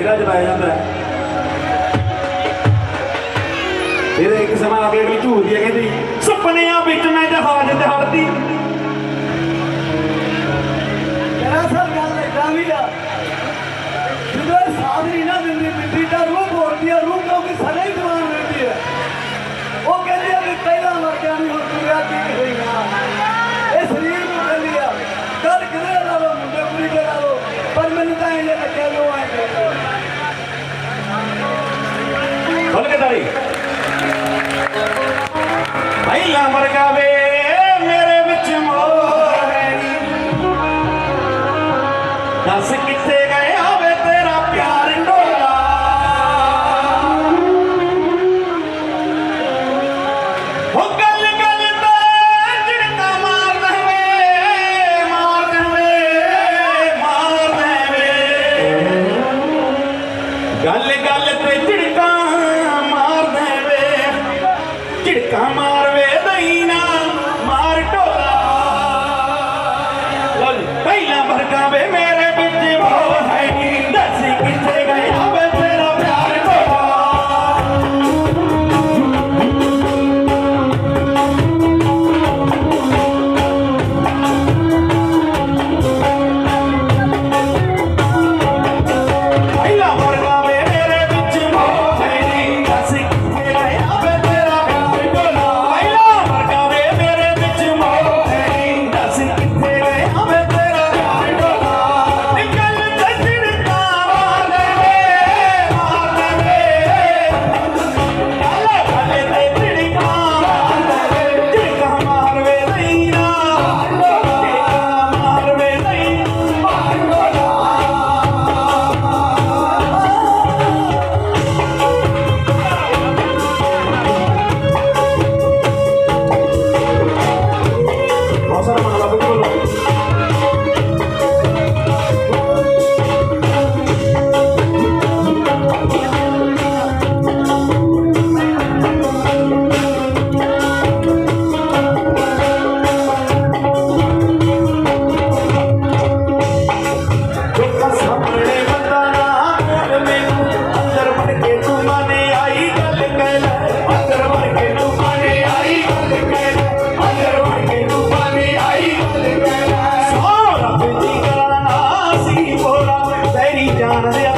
ਜਿਹੜਾ ਜਲਾਇਆ ਜਾਂਦਾ ਹੈ? ਇਹਦੇ ਇੱਕ ਸਮਾਂ ਆ ਗਿਆ ਝੂਰਦੀ ਹੈ ਕਹਿੰਦੀ, ਸੁਪਨਿਆਂ ਵਿੱਚ ਮੈਂ ਜਹਾਜ਼ ਤੇ ਹੜਦੀ ਦੱਸ ਕਿੱਥੇ ਗਏ ਹੋਵੇ ਤੇਰਾ ਪਿਆਰ ਢੋਲਾ ਹੋ ਗੱਲ ਗੱਲ ਤੇ ਝਿੜਕਾ ਮਾਰਦਾ ਵੇ ਮਾਰਦਾ ਵੇ ਮਾਰਦਾ ਵੇ ਗੱਲ ਗੱਲ ਤੇ ਝਿੜਕਾ ਮਾਰਦਾ ਵੇ ਝਿੜਕਾ ਮਾਰ Sunday.